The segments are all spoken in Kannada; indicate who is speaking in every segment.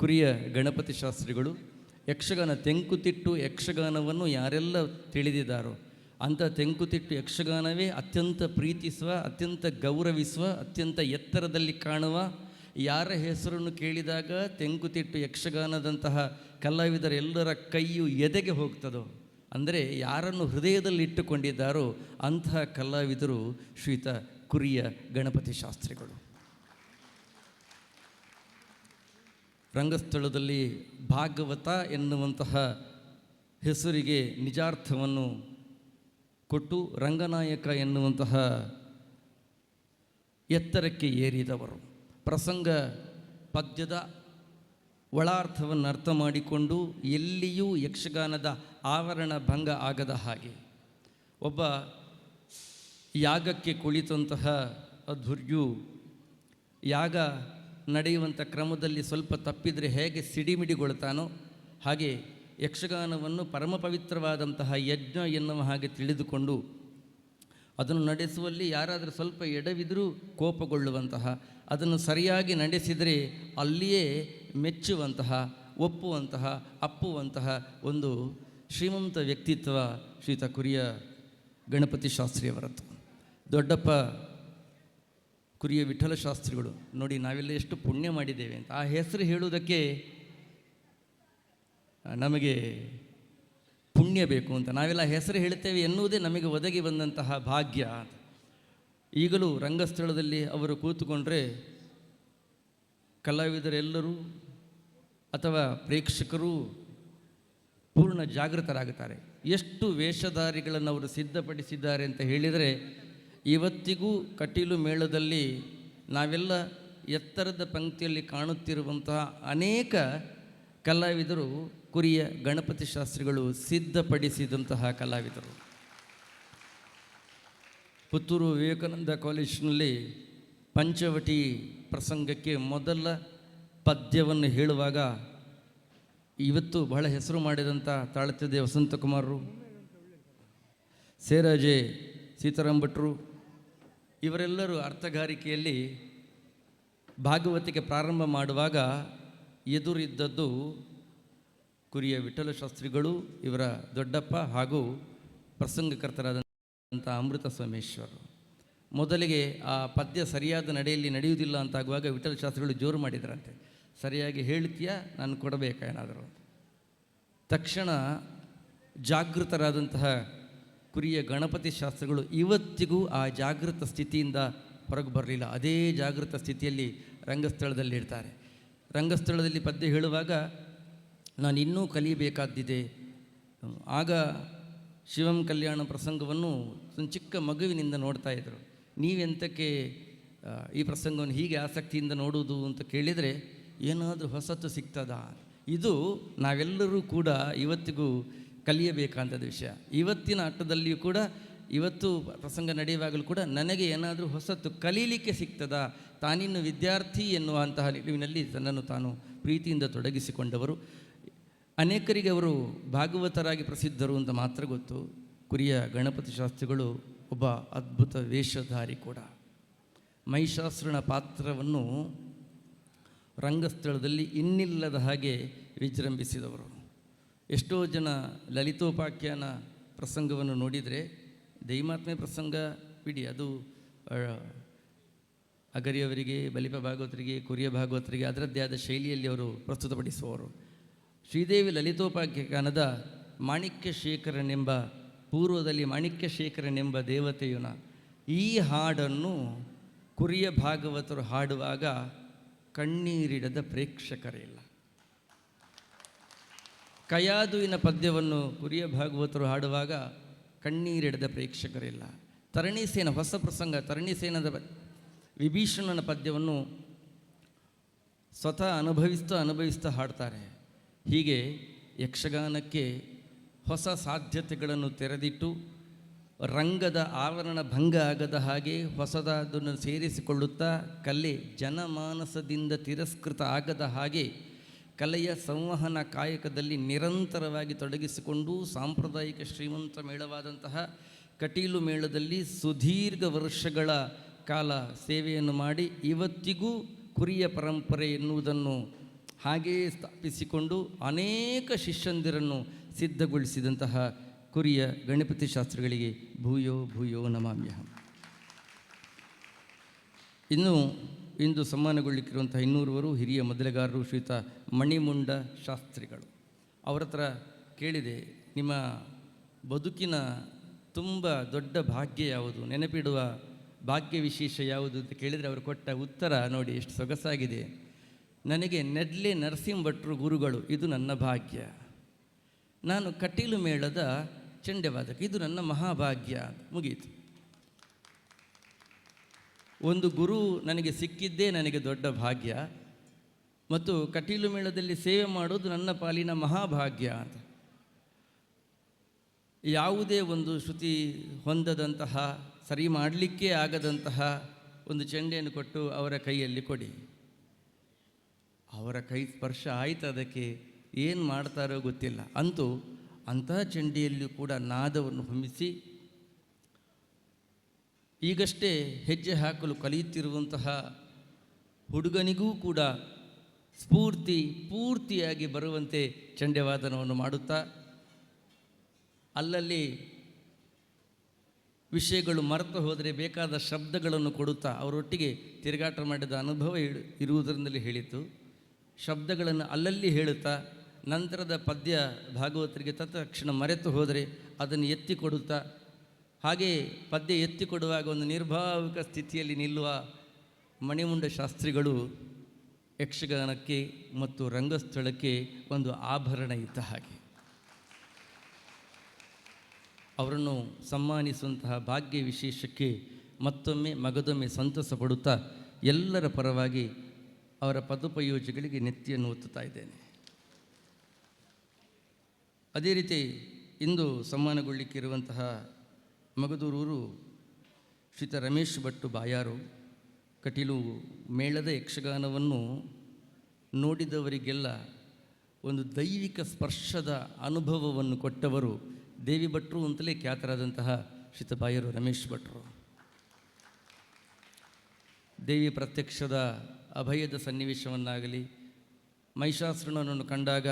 Speaker 1: ಕುರಿಯ ಗಣಪತಿ ಶಾಸ್ತ್ರಿಗಳು ಯಕ್ಷಗಾನ ತೆಂಕುತಿಟ್ಟು ಯಕ್ಷಗಾನವನ್ನು ಯಾರೆಲ್ಲ ತಿಳಿದಿದ್ದಾರೋ ಅಂಥ ತೆಂಕುತಿಟ್ಟು ಯಕ್ಷಗಾನವೇ ಅತ್ಯಂತ ಪ್ರೀತಿಸುವ, ಅತ್ಯಂತ ಗೌರವಿಸುವ, ಅತ್ಯಂತ ಎತ್ತರದಲ್ಲಿ ಕಾಣುವ, ಯಾರ ಹೆಸರನ್ನು ಕೇಳಿದಾಗ ತೆಂಕುತಿಟ್ಟು ಯಕ್ಷಗಾನದಂತಹ ಕಲಾವಿದರೆಲ್ಲರ ಕೈಯು ಎದೆಗೆ ಹೋಗ್ತದೋ, ಅಂದರೆ ಯಾರನ್ನು ಹೃದಯದಲ್ಲಿ ಇಟ್ಟುಕೊಂಡಿದ್ದಾರೋ ಅಂತಹ ಕಲಾವಿದರು ಶ್ರೀತ ಕುರಿಯ ಗಣಪತಿ ಶಾಸ್ತ್ರಿಗಳು. ರಂಗಸ್ಥಳದಲ್ಲಿ ಭಾಗವತ ಎನ್ನುವಂತಹ ಹೆಸರಿಗೆ ನಿಜಾರ್ಥವನ್ನು ಕೊಟ್ಟು ರಂಗನಾಯಕ ಎನ್ನುವಂತಹ ಎತ್ತರಕ್ಕೆ ಏರಿದವರು. ಪ್ರಸಂಗ ಪದ್ಯದ ಒಳಾರ್ಥವನ್ನು ಅರ್ಥ ಮಾಡಿಕೊಂಡು ಎಲ್ಲಿಯೂ ಯಕ್ಷಗಾನದ ಆವರಣ ಭಂಗ ಆಗದ ಹಾಗೆ. ಒಬ್ಬ ಯಾಗಕ್ಕೆ ಕುಳಿತಂತಹ ಅಧುರ್ಯು ಯಾಗ ನಡೆಯುವಂಥ ಕ್ರಮದಲ್ಲಿ ಸ್ವಲ್ಪ ತಪ್ಪಿದರೆ ಹೇಗೆ ಸಿಡಿಮಿಡಿಗೊಳ್ತಾನೋ ಹಾಗೆ ಯಕ್ಷಗಾನವನ್ನು ಪರಮ ಪವಿತ್ರವಾದಂತಹ ಯಜ್ಞ ಎನ್ನುವ ಹಾಗೆ ತಿಳಿದುಕೊಂಡು ಅದನ್ನು ನಡೆಸುವಲ್ಲಿ ಯಾರಾದರೂ ಸ್ವಲ್ಪ ಎಡವಿದರೂ ಕೋಪಗೊಳ್ಳುವಂತಹ, ಅದನ್ನು ಸರಿಯಾಗಿ ನಡೆಸಿದರೆ ಅಲ್ಲಿಯೇ ಮೆಚ್ಚುವಂತಹ, ಒಪ್ಪುವಂತಹ, ಅಪ್ಪುವಂತಹ ಒಂದು ಶ್ರೀಮಂತ ವ್ಯಕ್ತಿತ್ವ ಶ್ರೀತ ಕುರಿಯ ಗಣಪತಿ ಶಾಸ್ತ್ರಿಯವರದ್ದು. ದೊಡ್ಡಪ್ಪ ಕುರಿಯ ವಿಠಲ ಶಾಸ್ತ್ರಿಗಳು, ನೋಡಿ ನಾವೆಲ್ಲ ಎಷ್ಟು ಪುಣ್ಯ ಮಾಡಿದ್ದೇವೆ ಅಂತ. ಆ ಹೆಸರು ಹೇಳುವುದಕ್ಕೆ ನಮಗೆ ಪುಣ್ಯ ಬೇಕು ಅಂತ. ನಾವೆಲ್ಲ ಹೆಸರು ಹೇಳ್ತೇವೆ ಎನ್ನುವುದೇ ನಮಗೆ ಒದಗಿ ಬಂದಂತಹ ಭಾಗ್ಯ ಈಗಲೂ ರಂಗಸ್ಥಳದಲ್ಲಿ ಅವರು ಕೂತುಕೊಂಡ್ರೆ ಕಲಾವಿದರೆಲ್ಲರೂ ಅಥವಾ ಪ್ರೇಕ್ಷಕರು ಪೂರ್ಣ ಜಾಗೃತರಾಗುತ್ತಾರೆ. ಎಷ್ಟು ವೇಷಧಾರಿಗಳನ್ನು ಅವರು ಸಿದ್ಧಪಡಿಸಿದ್ದಾರೆ ಅಂತ ಹೇಳಿದರೆ ಇವತ್ತಿಗೂ ಕಟೀಲು ಮೇಳದಲ್ಲಿ ನಾವೆಲ್ಲ ಎತ್ತರದ ಪಂಕ್ತಿಯಲ್ಲಿ ಕಾಣುತ್ತಿರುವಂತಹ ಅನೇಕ ಕಲಾವಿದರು, ಕುರಿಯ ಗಣಪತಿ ಶಾಸ್ತ್ರಿಗಳು ಸಿದ್ಧಪಡಿಸಿದಂತಹ ಕಲಾವಿದರು. ಪುತ್ತೂರು ವಿವೇಕಾನಂದ ಕಾಲೇಜಿನಲ್ಲಿ ಪಂಚವಟಿ ಪ್ರಸಂಗಕ್ಕೆ ಮೊದಲ ಪದ್ಯವನ್ನು ಹೇಳುವಾಗ ಇವತ್ತು ಬಹಳ ಹೆಸರು ಮಾಡಿದಂಥ ತಾಳತ್ಯದೆ ವಸಂತಕುಮಾರರು, ಸೇರಾಜೆ ಸೀತಾರಾಮ್ ಭಟ್ರು ಇವರೆಲ್ಲರೂ ಅರ್ಥಗಾರಿಕೆಯಲ್ಲಿ ಭಾಗವತಿಗೆ ಪ್ರಾರಂಭ ಮಾಡುವಾಗ ಎದುರಿದ್ದದ್ದು ಕುರಿಯ ವಿಠಲ ಶಾಸ್ತ್ರಿಗಳು, ಇವರ ದೊಡ್ಡಪ್ಪ ಹಾಗೂ ಪ್ರಸಂಗಕರ್ತರಾದಂಥ ಅಮೃತ ಸೋಮೇಶ್ವರ್. ಮೊದಲಿಗೆ ಆ ಪದ್ಯ ಸರಿಯಾದ ನಡೆಯಲ್ಲಿ ನಡೆಯುವುದಿಲ್ಲ ಅಂತಾಗುವಾಗ ವಿಠಲ ಶಾಸ್ತ್ರಿಗಳು ಜೋರು ಮಾಡಿದ್ರಂತೆ. ಸರಿಯಾಗಿ ಹೇಳ್ತೀಯಾ? ನಾನು ಕೊಡಬೇಕಾ ಏನಾದರೂ? ತಕ್ಷಣ ಜಾಗೃತರಾದಂತಹ ಕುರಿಯ ಗಣಪತಿ ಶಾಸ್ತ್ರಗಳು ಇವತ್ತಿಗೂ ಆ ಜಾಗೃತ ಸ್ಥಿತಿಯಿಂದ ಹೊರಗೆ ಬರಲಿಲ್ಲ. ಅದೇ ಜಾಗೃತ ಸ್ಥಿತಿಯಲ್ಲಿ ರಂಗಸ್ಥಳದಲ್ಲಿ ಇರ್ತಾರೆ. ರಂಗಸ್ಥಳದಲ್ಲಿ ಪದ್ಯ ಹೇಳುವಾಗ, ನಾನು ಇನ್ನೂ ಕಲಿಯಬೇಕಾದ್ದಿದೆ. ಆಗ ಶಿವಂ ಕಲ್ಯಾಣ ಪ್ರಸಂಗವನ್ನು ಒಂದು ಚಿಕ್ಕ ಮಗುವಿನಿಂದ ನೋಡ್ತಾ ಇದ್ದರು ನೀವೆಂತಕ್ಕೆ ಈ ಪ್ರಸಂಗವನ್ನು ಹೀಗೆ ಆಸಕ್ತಿಯಿಂದ ನೋಡುವುದು ಅಂತ ಕೇಳಿದರೆ, ಏನಾದರೂ ಹೊಸತು ಸಿಗ್ತದಾ? ಇದು ನಾವೆಲ್ಲರೂ ಕೂಡ ಇವತ್ತಿಗೂ ಕಲಿಯಬೇಕಾದಂಥ ವಿಷಯ. ಇವತ್ತಿನ ಆಟದಲ್ಲಿಯೂ ಕೂಡ, ಇವತ್ತು ಪ್ರಸಂಗ ನಡೆಯುವಾಗಲೂ ಕೂಡ ನನಗೆ ಏನಾದರೂ ಹೊಸತು ಕಲೀಲಿಕ್ಕೆ ಸಿಗ್ತದಾ? ತಾನಿನ್ನು ವಿದ್ಯಾರ್ಥಿ ಎನ್ನುವಂತಹ ನಿಲುವಿನಲ್ಲಿ ತನ್ನನ್ನು ತಾನು ಪ್ರೀತಿಯಿಂದ ತೊಡಗಿಸಿಕೊಂಡವರು. ಅನೇಕರಿಗೆ ಅವರು ಭಾಗವತರಾಗಿ ಪ್ರಸಿದ್ಧರು ಅಂತ ಮಾತ್ರ ಗೊತ್ತು. ಕುರಿಯ ಗಣಪತಿ ಶಾಸ್ತ್ರಿಗಳು ಒಬ್ಬ ಅದ್ಭುತ ವೇಷಧಾರಿ ಕೂಡ. ಮೈಶಾಸ್ತ್ರನ ಪಾತ್ರವನ್ನು ರಂಗಸ್ಥಳದಲ್ಲಿ ಇನ್ನಿಲ್ಲದ ಹಾಗೆ ವಿಜೃಂಭಿಸಿದವರು. ಎಷ್ಟೋ ಜನ ಲಲಿತೋಪಾಖ್ಯಾನ ಪ್ರಸಂಗವನ್ನು ನೋಡಿದರೆ ದೈಮಾತ್ಮೆ ಪ್ರಸಂಗ ಬಿಡಿ, ಅದು ಅಗರಿಯವರಿಗೆ, ಬಲಿಪ ಭಾಗವತರಿಗೆ, ಕುರಿಯ ಭಾಗವತರಿಗೆ ಅದರದ್ದೇ ಆದ ಶೈಲಿಯಲ್ಲಿ ಅವರು ಪ್ರಸ್ತುತಪಡಿಸುವವರು. ಶ್ರೀದೇವಿ ಲಲಿತೋಪಾಖ್ಯಾನದ ಮಾಣಿಕ್ಯ ಶೇಖರನೆಂಬ ಪೂರ್ವದಲ್ಲಿ ಮಾಣಿಕ್ಯ ಶೇಖರನೆಂಬ ದೇವತೆಯುನ ಈ ಹಾಡನ್ನು ಕುರಿಯ ಭಾಗವತರು ಹಾಡುವಾಗ ಕಣ್ಣೀರಿಡದ ಪ್ರೇಕ್ಷಕರಿಲ್ಲ ಕಯಾದುವಿನ ಪದ್ಯವನ್ನು ಕುರಿಯ ಭಾಗವತರು ಹಾಡುವಾಗ ಕಣ್ಣೀರಿಡದ ಪ್ರೇಕ್ಷಕರಿಲ್ಲ. ತರಣಿಸೇನ ಹೊಸ ಪ್ರಸಂಗ ತರಣಿಸೇನದ ಸೇನದ ವಿಭೀಷಣನ ಪದ್ಯವನ್ನು ಸ್ವತಃ ಅನುಭವಿಸ್ತಾ ಅನುಭವಿಸ್ತಾ ಹಾಡ್ತಾರೆ. ಹೀಗೆ ಯಕ್ಷಗಾನಕ್ಕೆ ಹೊಸ ಸಾಧ್ಯತೆಗಳನ್ನು ತೆರೆದಿಟ್ಟು ರಂಗದ ಆವರಣ ಭಂಗ ಆಗದ ಹಾಗೆ ಹೊಸದಾದನ್ನು ಸೇರಿಸಿಕೊಳ್ಳುತ್ತಾ ಕಲೆ ಜನಮಾನಸದಿಂದ ತಿರಸ್ಕೃತ ಆಗದ ಹಾಗೆ ಕಲೆಯ ಸಂವಹನ ಕಾಯಕದಲ್ಲಿ ನಿರಂತರವಾಗಿ ತೊಡಗಿಸಿಕೊಂಡು ಸಾಂಪ್ರದಾಯಿಕ ಶ್ರೀಮಂತ ಮೇಳವಾದಂತಹ ಕಟೀಲು ಮೇಳದಲ್ಲಿ ಸುದೀರ್ಘ ವರ್ಷಗಳ ಕಾಲ ಸೇವೆಯನ್ನು ಮಾಡಿ ಇವತ್ತಿಗೂ ಕುರಿಯ ಪರಂಪರೆ ಎನ್ನುವುದನ್ನು ಹಾಗೆಯೇ ಸ್ಥಾಪಿಸಿಕೊಂಡು ಅನೇಕ ಶಿಷ್ಯಂದಿರನ್ನು ಸಿದ್ಧಗೊಳಿಸಿದಂತಹ ಕುರಿಯ ಗಣಪತಿ ಶಾಸ್ತ್ರಗಳಿಗೆ ಭೂಯೋ ಭೂಯೋ ನಮಾಮ್ಯಹ. ಇನ್ನು ಇಂದು ಸಮ್ಮಾನಗೊಳ್ಳಿಕ್ಕಿರುವಂಥ ಇನ್ನೂರುವರು ಹಿರಿಯ ಮೊದಲಗಾರರು ಶ್ರೀತ ಮಣಿಮುಂಡ ಶಾಸ್ತ್ರಿಗಳು. ಅವರ ಹತ್ರ ಕೇಳಿದೆ, ನಿಮ್ಮ ಬದುಕಿನ ತುಂಬ ದೊಡ್ಡ ಭಾಗ್ಯ ಯಾವುದು? ನೆನಪಿಡುವ ಭಾಗ್ಯ ವಿಶೇಷ ಯಾವುದು ಅಂತ ಕೇಳಿದರೆ ಅವರು ಕೊಟ್ಟ ಉತ್ತರ ನೋಡಿ, ಎಷ್ಟು ಸೊಗಸಾಗಿದೆ. ನನಗೆ ನೆಡ್ಲೆ ನರಸಿಂಹ ಭಟ್ರು ಗುರುಗಳು, ಇದು ನನ್ನ ಭಾಗ್ಯ. ನಾನು ಕಟೀಲು ಮೇಳದ ಚಂಡ್ಯವಾದಕ, ಇದು ನನ್ನ ಮಹಾಭಾಗ್ಯ. ಮುಗೀತು. ಒಂದು ಗುರು ನನಗೆ ಸಿಕ್ಕಿದ್ದೇ ನನಗೆ ದೊಡ್ಡ ಭಾಗ್ಯ. ಮತ್ತು ಕಟೀಲು ಮೇಳದಲ್ಲಿ ಸೇವೆ ಮಾಡೋದು ನನ್ನ ಪಾಲಿನ ಮಹಾಭಾಗ್ಯ ಅಂತ. ಯಾವುದೇ ಒಂದು ಶ್ರುತಿ ಹೊಂದದಂತಹ, ಸರಿ ಮಾಡಲಿಕ್ಕೆ ಆಗದಂತಹ ಒಂದು ಚೆಂಡೆಯನ್ನು ಕೊಟ್ಟು ಅವರ ಕೈಯಲ್ಲಿ ಕೊಡಿ. ಅವರ ಕೈ ಸ್ಪರ್ಶ ಆಯಿತು ಅದಕ್ಕೆ ಏನು ಮಾಡ್ತಾರೋ ಗೊತ್ತಿಲ್ಲ. ಅಂತೂ ಅಂತಹ ಚಂಡಿಯಲ್ಲಿಯೂ ಕೂಡ ನಾದವನ್ನು ಹೊಮ್ಮಿಸಿ ಈಗಷ್ಟೇ ಹೆಜ್ಜೆ ಹಾಕಲು ಕಲಿಯುತ್ತಿರುವಂತಹ ಹುಡುಗನಿಗೂ ಕೂಡ ಸ್ಫೂರ್ತಿ ಪೂರ್ತಿಯಾಗಿ ಬರುವಂತೆ ಚಂಡೆವಾದನವನ್ನು ಮಾಡುತ್ತಾ, ಅಲ್ಲಲ್ಲಿ ವಿಷಯಗಳು ಮರೆತು ಹೋದರೆ ಬೇಕಾದ ಶಬ್ದಗಳನ್ನು ಕೊಡುತ್ತಾ ಅವರೊಟ್ಟಿಗೆ ತಿರುಗಾಟ ಮಾಡಿದ ಅನುಭವ ಇರು- ಇರುವುದರಿಂದಲೇ ಹೇಳಿತು. ಶಬ್ದಗಳನ್ನು ಅಲ್ಲಲ್ಲಿ ಹೇಳುತ್ತಾ, ನಂತರದ ಪದ್ಯ ಭಾಗವತರಿಗೆ ತತ್ಕ್ಷಣ ಮರೆತು ಹೋದರೆ ಅದನ್ನು ಎತ್ತಿ ಕೊಡುತ್ತಾ ಹಾಗೆ ಪದ್ಯ ಎತ್ತಿಕೊಡುವಾಗ ಒಂದು ನಿರ್ಭಾವಿಕ ಸ್ಥಿತಿಯಲ್ಲಿ ನಿಲ್ಲುವ ಮಣಿಮುಂಡ ಶಾಸ್ತ್ರಿಗಳು ಯಕ್ಷಗಾನಕ್ಕೆ ಮತ್ತು ರಂಗಸ್ಥಳಕ್ಕೆ ಒಂದು ಆಭರಣ ಇದ್ದ ಹಾಗೆ. ಅವರನ್ನು ಸನ್ಮಾನಿಸುವಂತಹ ಭಾಗ್ಯ ವಿಶೇಷಕ್ಕೆ ಮತ್ತೊಮ್ಮೆ ಮಗದೊಮ್ಮೆ ಸಂತಸ ಪಡುತ್ತಾ ಎಲ್ಲರ ಪರವಾಗಿ ಅವರ ಪದೋಪಯೋಜಗಳಿಗೆ ನೆತ್ತಿಯನ್ನು ಒತ್ತುತ್ತಾ ಇದ್ದೇನೆ. ಅದೇ ರೀತಿ ಇಂದು ಸನ್ಮಾನಗೊಳ್ಳಿಕ್ಕಿರುವಂತಹ ಮಗದೂರೂರು ಶ್ರೀತ ರಮೇಶ್ ಭಟ್ಟು ಬಾಯಾರು ಕಟೀಲು ಮೇಳದ ಯಕ್ಷಗಾನವನ್ನು ನೋಡಿದವರಿಗೆಲ್ಲ ಒಂದು ದೈವಿಕ ಸ್ಪರ್ಶದ ಅನುಭವವನ್ನು ಕೊಟ್ಟವರು ದೇವಿ ಭಟ್ರು ಅಂತಲೇ ಖ್ಯಾತರಾದಂತಹ ಶ್ರೀತ ಬಾಯರು ರಮೇಶ್ ಭಟ್ರು. ದೇವಿ ಪ್ರತ್ಯಕ್ಷದ ಅಭಯದ ಸನ್ನಿವೇಶವನ್ನಾಗಲಿ, ಮಹಿಷಾಸುರನನ್ನು ಕಂಡಾಗ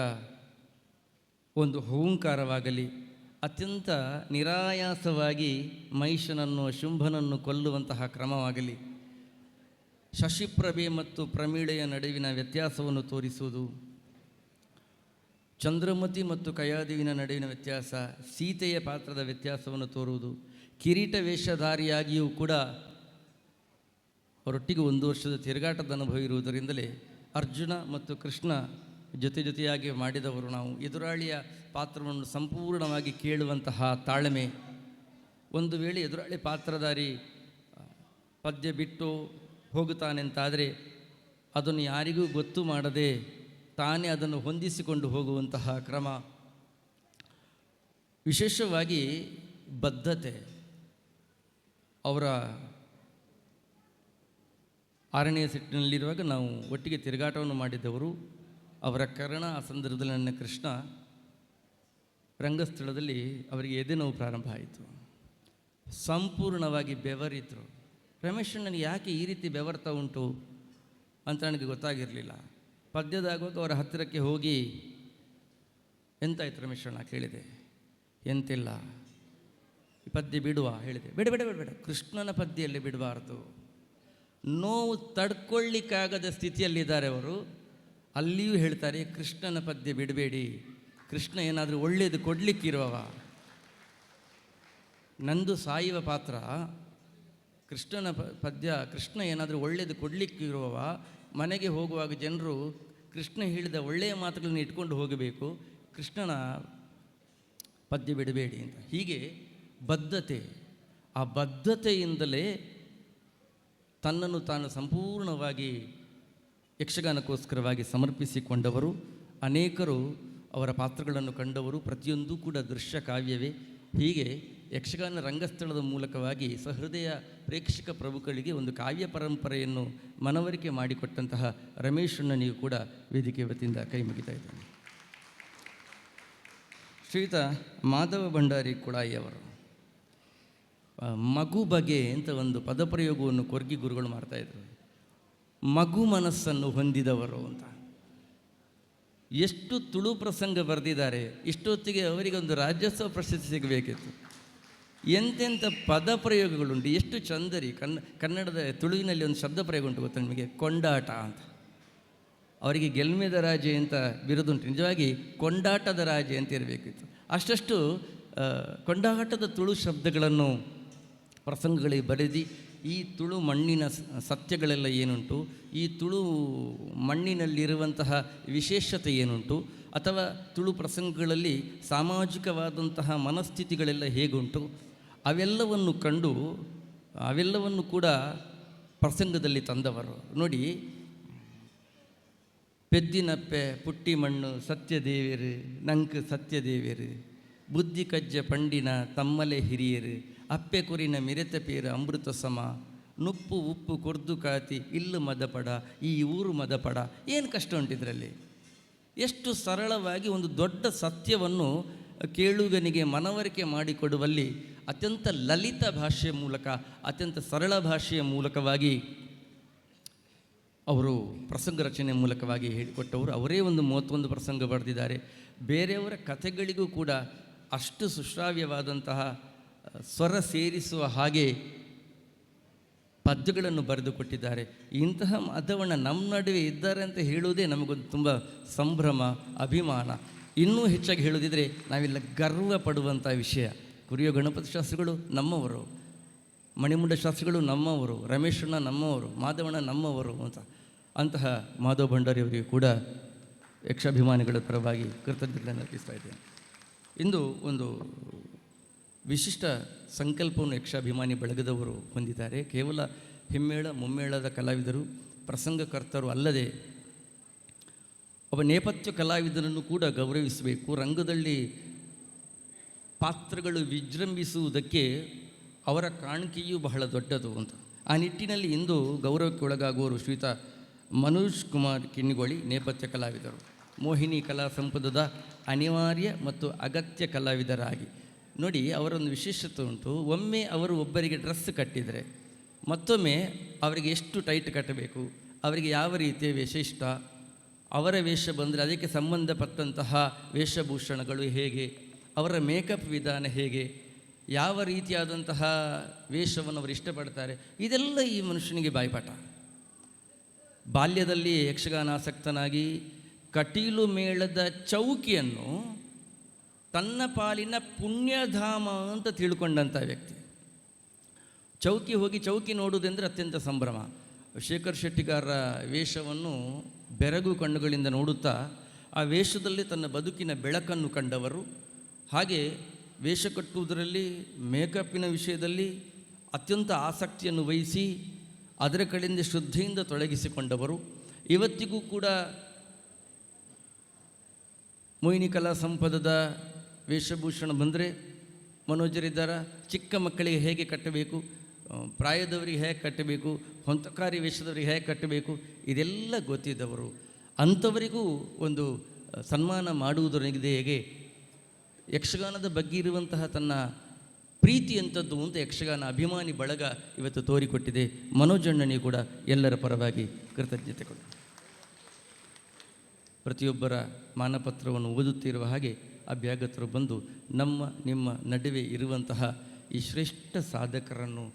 Speaker 1: ಒಂದು ಹೂಂಕಾರವಾಗಲಿ ಅತ್ಯಂತ ನಿರಾಯಾಸವಾಗಿ ಮಹಿಷನನ್ನು ಶುಂಭನನ್ನು ಕೊಲ್ಲುವಂತಹ ಕ್ರಮವಾಗಲಿ. ಶಶಿಪ್ರಭೆ ಮತ್ತು ಪ್ರಮೀಳೆಯ ನಡುವಿನ ವ್ಯತ್ಯಾಸವನ್ನು ತೋರಿಸುವುದು. ಚಂದ್ರಮತಿ ಮತ್ತು ಕಯಾದೇವಿನ ನಡುವಿನ ವ್ಯತ್ಯಾಸ, ಸೀತೆಯ ಪಾತ್ರದ ವ್ಯತ್ಯಾಸವನ್ನು ತೋರುವುದು. ಕಿರೀಟ ವೇಷಧಾರಿಯಾಗಿಯೂ ಕೂಡ ಅವರೊಟ್ಟಿಗೆ ಒಂದು ವರ್ಷದ ತಿರುಗಾಟದ ಅನುಭವ ಇರುವುದರಿಂದಲೇ ಅರ್ಜುನ ಮತ್ತು ಕೃಷ್ಣ ಜೊತೆ ಜೊತೆಯಾಗಿ ಮಾಡಿದವರು ನಾವು. ಎದುರಾಳಿಯ ಪಾತ್ರವನ್ನು ಸಂಪೂರ್ಣವಾಗಿ ಕೇಳುವಂತಹ ತಾಳ್ಮೆ. ಒಂದು ವೇಳೆ ಎದುರಾಳಿ ಪಾತ್ರಧಾರಿ ಪದ್ಯ ಬಿಟ್ಟು ಹೋಗುತ್ತಾನೆಂತಾದರೆ ಅದನ್ನು ಯಾರಿಗೂ ಗೊತ್ತು ಮಾಡದೆ ತಾನೇ ಅದನ್ನು ಹೊಂದಿಸಿಕೊಂಡು ಹೋಗುವಂತಹ ಕ್ರಮ. ವಿಶೇಷವಾಗಿ ಬದ್ಧತೆ. ಅವರ ಆರನೆಯ ಸೆಟ್ಟಿನಲ್ಲಿರುವಾಗ ನಾವು ಒಟ್ಟಿಗೆ ತಿರುಗಾಟವನ್ನು ಮಾಡಿದ್ದವರು ಅವರ ಕರ್ಣ ಆ ಸಂದರ್ಭದಲ್ಲಿ ನನ್ನ ಕೃಷ್ಣ ರಂಗಸ್ಥಳದಲ್ಲಿ ಅವರಿಗೆ ಎದೆ ನೋವು ಪ್ರಾರಂಭ ಆಯಿತು. ಸಂಪೂರ್ಣವಾಗಿ ಬೆವರಿದ್ರು. ರಮೇಶ್ ನನಗೆ ಯಾಕೆ ಈ ರೀತಿ ಬೆವರ್ತಾ ಉಂಟು ಅಂತ ನನಗೆ ಗೊತ್ತಾಗಿರಲಿಲ್ಲ. ಪದ್ಯದಾಗುವಾಗ ಅವರ ಹತ್ತಿರಕ್ಕೆ ಹೋಗಿ, ಎಂತಾಯ್ತು ರಮೇಶ್ ಅಣ್ಣ ಕೇಳಿದೆ. ಎಂತಿಲ್ಲ. ಈ ಪದ್ಯ ಬಿಡುವ? ಹೇಳಿದೆ. ಬೇಡ ಬೇಡ ಬೇಡ ಬೇಡ. ಕೃಷ್ಣನ ಪದ್ಯದಲ್ಲಿ ಬಿಡಬಾರ್ದು. ನೋವು ತಡ್ಕೊಳ್ಳಿಕ್ಕಾಗದ ಸ್ಥಿತಿಯಲ್ಲಿದ್ದಾರೆ ಅವರು. ಅಲ್ಲಿಯೂ ಹೇಳ್ತಾರೆ, ಕೃಷ್ಣನ ಪದ್ಯ ಬಿಡಬೇಡಿ, ಕೃಷ್ಣ ಏನಾದರೂ ಒಳ್ಳೆಯದು ಕೊಡಲಿಕ್ಕಿರುವವ ನಂದು ಸಾಯುವ ಪಾತ್ರ, ಕೃಷ್ಣನ ಪದ್ಯ, ಕೃಷ್ಣ ಏನಾದರೂ ಒಳ್ಳೆಯದು ಕೊಡಲಿಕ್ಕಿರುವವ ಮನೆಗೆ ಹೋಗುವಾಗ ಜನರು ಕೃಷ್ಣ ಹೇಳಿದ ಒಳ್ಳೆಯ ಮಾತುಗಳನ್ನು ಇಟ್ಕೊಂಡು ಹೋಗಬೇಕು, ಕೃಷ್ಣನ ಪದ್ಯ ಬಿಡಬೇಡಿ ಅಂತ. ಹೀಗೆ ಬದ್ಧತೆ, ಆ ಬದ್ಧತೆಯಿಂದಲೇ ತನ್ನನ್ನು ತಾನು ಸಂಪೂರ್ಣವಾಗಿ ಯಕ್ಷಗಾನಕ್ಕೋಸ್ಕರವಾಗಿ ಸಮರ್ಪಿಸಿಕೊಂಡವರು, ಅನೇಕರು ಅವರ ಪಾತ್ರಗಳನ್ನು ಕಂಡವರು, ಪ್ರತಿಯೊಂದೂ ಕೂಡ ದೃಶ್ಯ ಕಾವ್ಯವೇ. ಹೀಗೆ ಯಕ್ಷಗಾನ ರಂಗಸ್ಥಳದ ಮೂಲಕವಾಗಿ ಸಹೃದಯ ಪ್ರೇಕ್ಷಕ ಪ್ರಭುಗಳಿಗೆ ಒಂದು ಕಾವ್ಯ ಪರಂಪರೆಯನ್ನು ಮನವರಿಕೆ ಮಾಡಿಕೊಟ್ಟಂತಹ ರಮೇಶಣ್ಣನಿಗೂ ಕೂಡ ವೇದಿಕೆ ವತಿಯಿಂದ ಕೈ ಮುಗಿತಾ ಇದ್ದೇನೆ. ಶ್ರೀಯುತ ಮಾಧವ ಭಂಡಾರಿ ಕುಳಾಯಿಯವರು ಮಗು ಬಗೆ ಅಂತ ಒಂದು ಪದಪ್ರಯೋಗವನ್ನು ಕೊರ್ಗಿ ಗುರುಗಳು ಮಾಡ್ತಾಯಿದ್ರು ಮಗು ಮನಸ್ಸನ್ನು ಹೊಂದಿದವರು ಅಂತ. ಎಷ್ಟು ತುಳು ಪ್ರಸಂಗ ಬರೆದಿದ್ದಾರೆ, ಇಷ್ಟೊತ್ತಿಗೆ ಅವರಿಗೊಂದು ರಾಜ್ಯೋತ್ಸವ ಪ್ರಶಸ್ತಿ ಸಿಗಬೇಕಿತ್ತು. ಎಂತೆಂಥ ಪದ ಪ್ರಯೋಗಗಳುಂಟು, ಎಷ್ಟು ಚಂದರಿ ಕನ್ನ ಕನ್ನಡದ ತುಳುವಿನಲ್ಲಿ ಒಂದು ಶಬ್ದ ಪ್ರಯೋಗ ಉಂಟು ಗೊತ್ತಾ ನಿಮಗೆ? ಕೊಂಡಾಟ ಅಂತ. ಅವರಿಗೆ ಗೆಲ್ಮೆದ ರಾಜೆ ಅಂತ ಬಿರುದುಂಟು, ನಿಜವಾಗಿ ಕೊಂಡಾಟದ ರಾಜೆ ಅಂತ ಇರಬೇಕಿತ್ತು. ಅಷ್ಟಷ್ಟು ಕೊಂಡಾಟದ ತುಳು ಶಬ್ದಗಳನ್ನು ಪ್ರಸಂಗಗಳಿಗೆ ಬರೆದಿ ಈ ತುಳು ಮಣ್ಣಿನ ಸತ್ಯಗಳೆಲ್ಲ ಏನುಂಟು? ಈ ತುಳು ಮಣ್ಣಿನಲ್ಲಿರುವಂತಹ ವಿಶೇಷತೆ ಏನುಂಟು? ಅಥವಾ ತುಳು ಪ್ರಸಂಗಗಳಲ್ಲಿ ಸಾಮಾಜಿಕವಾದಂತಹ ಮನಸ್ಥಿತಿಗಳೆಲ್ಲ ಹೇಗುಂಟು? ಅವೆಲ್ಲವನ್ನು ಕಂಡು, ಅವೆಲ್ಲವನ್ನು ಕೂಡ ಪ್ರಸಂಗದಲ್ಲಿ ತಂದವರು. ನೋಡಿ, ಪೆದ್ದಿನಪ್ಪೆ ಪುಟ್ಟಿ ಮಣ್ಣು ಸತ್ಯದೇವಿಯರು ನಂಕ್ ಸತ್ಯದೇವಿಯರು ಬುದ್ಧಿ ಕಜ್ಜ ಪಂಡಿನ, ತಮ್ಮಲೆ ಹಿರಿಯರು ಅಪ್ಪೆ ಕುರಿನ ಮಿರೆತ ಪೇರ ಅಮೃತ ಸಮ, ನುಪ್ಪು ಉಪ್ಪು ಕೊರ್ದು ಕಾತಿ ಇಲ್ಲು ಮದಪಡ, ಈ ಊರು ಮದಪಡ. ಏನು ಕಷ್ಟ ಉಂಟಿದ್ರಲ್ಲಿ? ಎಷ್ಟು ಸರಳವಾಗಿ ಒಂದು ದೊಡ್ಡ ಸತ್ಯವನ್ನು ಕೇಳುಗನಿಗೆ ಮನವರಿಕೆ ಮಾಡಿಕೊಡುವಲ್ಲಿ ಅತ್ಯಂತ ಲಲಿತ ಭಾಷೆಯ ಮೂಲಕ, ಅತ್ಯಂತ ಸರಳ ಭಾಷೆಯ ಮೂಲಕವಾಗಿ ಅವರು ಪ್ರಸಂಗ ರಚನೆ ಮೂಲಕವಾಗಿ ಹೇಳಿಕೊಟ್ಟವರು. ಅವರೇ ಒಂದು ಮೂವತ್ತೊಂದು ಪ್ರಸಂಗ ಬರೆದಿದ್ದಾರೆ. ಬೇರೆಯವರ ಕಥೆಗಳಿಗೂ ಕೂಡ ಅಷ್ಟು ಸುಶ್ರಾವ್ಯವಾದಂತಹ ಸ್ವರ ಸೇರಿಸುವ ಹಾಗೆ ಪದ್ಯಗಳನ್ನು ಬರೆದು ಕೊಟ್ಟಿದ್ದಾರೆ ಇಂತಹ ಮಾಧವಣ್ಣ ನಮ್ಮ ನಡುವೆ ಇದ್ದಾರೆ ಅಂತ ಹೇಳುವುದೇ ನಮಗೊಂದು ತುಂಬ ಸಂಭ್ರಮ, ಅಭಿಮಾನ. ಇನ್ನೂ ಹೆಚ್ಚಾಗಿ ಹೇಳೋದಿದ್ರೆ ನಾವೆಲ್ಲ ಗರ್ವ ಪಡುವಂಥ ವಿಷಯ. ಕುರಿಯೋ ಗಣಪತಿ ಶಾಸ್ತ್ರಿಗಳು ನಮ್ಮವರು, ಮಣಿಮುಂಡ ಶಾಸ್ತ್ರಿಗಳು ನಮ್ಮವರು, ರಮೇಶಣ್ಣ ನಮ್ಮವರು ಮಾಧವಣ್ಣ ನಮ್ಮವರು ಅಂತ. ಅಂತಹ ಮಾಧವ ಭಂಡಾರಿ ಅವರಿಗೆ ಕೂಡ ಯಕ್ಷಾಭಿಮಾನಿಗಳ ಪರವಾಗಿ ಕೃತಜ್ಞತೆಗಳನ್ನು ಅರ್ಪಿಸ್ತಾ ಇದ್ದೇನೆ. ಇಂದು ಒಂದು ವಿಶಿಷ್ಟ ಸಂಕಲ್ಪವನ್ನು ಯಕ್ಷಾಭಿಮಾನಿ ಬಳಗದವರು ಹೊಂದಿದ್ದಾರೆ. ಕೇವಲ ಹಿಮ್ಮೇಳ, ಮುಮ್ಮೇಳದ ಕಲಾವಿದರು, ಪ್ರಸಂಗಕರ್ತರು ಅಲ್ಲದೆ ಒಬ್ಬ ನೇಪಥ್ಯ ಕಲಾವಿದರನ್ನು ಕೂಡ ಗೌರವಿಸಬೇಕು. ರಂಗದಲ್ಲಿ ಪಾತ್ರಗಳು ವಿಜೃಂಭಿಸುವುದಕ್ಕೆ ಅವರ ಕಾಣಿಕೆಯೂ ಬಹಳ ದೊಡ್ಡದು ಅಂತ. ಆ ನಿಟ್ಟಿನಲ್ಲಿ ಇಂದು ಗೌರವಕ್ಕೆ ಒಳಗಾಗುವವರು ಶ್ರೀತಾ ಮನೋಜ್ ಕುಮಾರ್ ಕಿನ್ನಿಗೋಳಿ, ನೇಪಥ್ಯ ಕಲಾವಿದರು. ಮೋಹಿನಿ ಕಲಾ ಸಂಪದದ ಅನಿವಾರ್ಯ ಮತ್ತು ಅಗತ್ಯ ಕಲಾವಿದರಾಗಿ. ನೋಡಿ, ಅವರೊಂದು ವಿಶೇಷತೆ ಉಂಟು. ಒಮ್ಮೆ ಅವರು ಒಬ್ಬರಿಗೆ ಡ್ರೆಸ್ ಕಟ್ಟಿದರೆ, ಮತ್ತೊಮ್ಮೆ ಅವರಿಗೆ ಎಷ್ಟು ಟೈಟ್ ಕಟ್ಟಬೇಕು, ಅವರಿಗೆ ಯಾವ ರೀತಿಯ ವೇಷ ಇಷ್ಟ, ಅವರ ವೇಷ ಬಂದರೆ ಅದಕ್ಕೆ ಸಂಬಂಧಪಟ್ಟಂತಹ ವೇಷಭೂಷಣಗಳು ಹೇಗೆ, ಅವರ ಮೇಕಪ್ ವಿಧಾನ ಹೇಗೆ, ಯಾವ ರೀತಿಯಾದಂತಹ ವೇಷವನ್ನು ಅವರು ಇಷ್ಟಪಡ್ತಾರೆ, ಇದೆಲ್ಲ ಈ ಮನುಷ್ಯನಿಗೆ ಬಾಯ್ಪಾಠ. ಬಾಲ್ಯದಲ್ಲಿ ಯಕ್ಷಗಾನಾಸಕ್ತನಾಗಿ ಕಟೀಲು ಮೇಳದ ಚೌಕಿಯನ್ನು ತನ್ನ ಪಾಲಿನ ಪುಣ್ಯಧಾಮ ಅಂತ ತಿಳ್ಕೊಂಡಂಥ ವ್ಯಕ್ತಿ. ಚೌಕಿ ಹೋಗಿ ಚೌಕಿ ನೋಡುವುದೆಂದರೆ ಅತ್ಯಂತ ಸಂಭ್ರಮ. ಶೇಖರ್ ಶೆಟ್ಟಿಗಾರರ ವೇಷವನ್ನು ಬೆರಗು ಕಣ್ಣುಗಳಿಂದ ನೋಡುತ್ತಾ, ಆ ವೇಷದಲ್ಲಿ ತನ್ನ ಬದುಕಿನ ಬೆಳಕನ್ನು ಕಂಡವರು. ಹಾಗೆ ವೇಷ ಕಟ್ಟುವುದರಲ್ಲಿ, ಮೇಕಪ್ಪಿನ ವಿಷಯದಲ್ಲಿ ಅತ್ಯಂತ ಆಸಕ್ತಿಯನ್ನು ವಹಿಸಿ, ಅದರ ಕಡೆಯಿಂದ ಶ್ರದ್ಧೆಯಿಂದ ತೊಡಗಿಸಿಕೊಂಡವರು. ಇವತ್ತಿಗೂ ಕೂಡ, ಮೋಹಿನಿ ಕಲಾ ಸಂಪದದ ವೇಷಭೂಷಣ ಬಂದರೆ ಮನೋಜರಿದ್ದಾರ, ಚಿಕ್ಕ ಮಕ್ಕಳಿಗೆ ಹೇಗೆ ಕಟ್ಟಬೇಕು ಪ್ರಾಯದವರಿಗೆ ಹೇಗೆ ಕಟ್ಟಬೇಕು, ಹೊಂತಕಾರಿ ವೇಷದವರಿಗೆ ಹೇಗೆ ಕಟ್ಟಬೇಕು, ಇದೆಲ್ಲ ಗೊತ್ತಿದ್ದವರು. ಅಂಥವರಿಗೂ ಒಂದು ಸನ್ಮಾನ ಮಾಡುವುದರೊಂದಿಗೆ ಹೇಗೆ ಯಕ್ಷಗಾನದ ಬಗ್ಗೆ ಇರುವಂತಹ ತನ್ನ ಪ್ರೀತಿ ಅಂಥದ್ದು ಅಂತ ಯಕ್ಷಗಾನ ಅಭಿಮಾನಿ ಬಳಗ ಇವತ್ತು ತೋರಿಕೊಟ್ಟಿದೆ. ಮನೋಜಣ್ಣನಿಗೆ ಕೂಡ ಎಲ್ಲರ ಪರವಾಗಿ ಕೃತಜ್ಞತೆಗಳು ಪ್ರತಿಯೊಬ್ಬರ ಮಾನಪತ್ರವನ್ನು ಓದುತ್ತಿರುವ ಹಾಗೆ ಅಭ್ಯಾಗತರು ಬಂದು ನಮ್ಮ, ನಿಮ್ಮ ನಡುವೆ ಇರುವಂತಹ ಈ ಶ್ರೇಷ್ಠ ಸಾಧಕರನ್ನು